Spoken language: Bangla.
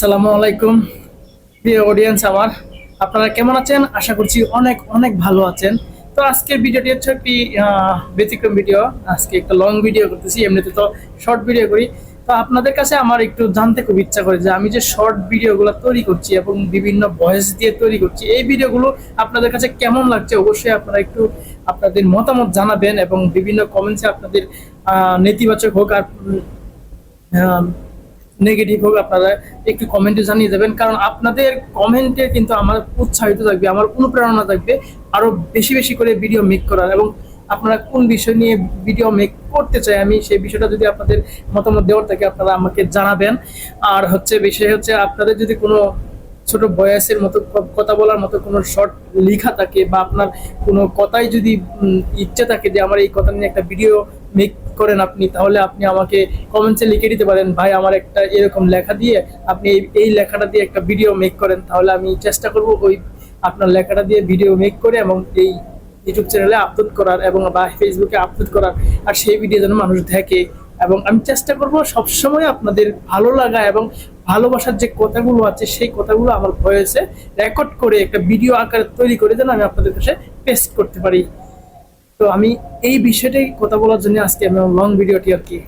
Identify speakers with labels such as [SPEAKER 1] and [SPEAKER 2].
[SPEAKER 1] আসসালামু আলাইকুম। প্রিয় অডিয়েন্স আমার, আপনারা কেমন আছেন? আশা করছি অনেক অনেক ভালো আছেন। তো আজকের ভিডিওটি হচ্ছে একটি ব্যতিক্রম ভিডিও। আজকে একটা লং ভিডিও করতেছি, এমনিতে তো শর্ট ভিডিও করি। তো আপনাদের কাছে আমার একটু জানতে খুব ইচ্ছা করে যে আমি যে শর্ট ভিডিওগুলো তৈরি করছি এবং বিভিন্ন ভয়েস দিয়ে তৈরি করছি, এই ভিডিওগুলো আপনাদের কাছে কেমন লাগছে অবশ্যই আপনারা একটু আপনাদের মতামত জানাবেন এবং বিভিন্ন কমেন্টসে আপনাদের নেতিবাচক হোক আর নেগেটিভ হোক আপনারা একটু কমেন্টে জানিয়ে দেবেন। কারণ আপনাদের কমেন্টে কিন্তু আমার উৎসাহিত থাকবে, আমার অনুপ্রেরণা থাকবে আরও বেশি বেশি করে ভিডিও মেক করার। এবং আপনারা কোন বিষয় নিয়ে ভিডিও মেক করতে চাই, আমি সেই বিষয়টা যদি আপনাদের মতামত দেওয়ার থাকে, আপনারা আমাকে জানাবেন। আর হচ্ছে বিষয় হচ্ছে, আপনাদের যদি কোনো ছোট বয়সের মতো কথা বলার মতো কোনো শর্ট লেখা থাকে বা আপনার কোনো কথাই যদি ইচ্ছে থাকে যে আমার এই কথা নিয়ে একটা ভিডিও মেক করেন আপনি, তাহলে আপনি আমাকে কমেন্টসে লিখে দিতে পারেন, ভাই, আমার একটা এরকম লেখা দিয়ে আপনি এই লেখাটা দিয়ে একটা ভিডিও মেক করেন, তাহলে আমি চেষ্টা করব ওই আপনার লেখাটা দিয়ে ভিডিও মেক করে এবং এই ইউটিউব চ্যানেলে আপলোড করার এবং বা ফেসবুকে আপলোড করার, আর সেই ভিডিও যেন মানুষ দেখে এবং আমি চেষ্টা করব সবসময় আপনাদের ভালো লাগা এবং ভালোবাসার যে কথাগুলো আছে, সেই কথাগুলো আমার ভয়েসে রেকর্ড করে একটা ভিডিও আকারে তৈরি করে যেন আমি আপনাদের কাছে পেস্ট করতে পারি। তো আমি এই বিষয়টাই কথা বলার জন্য আজকে আমি লং ভিডিওটি আর কি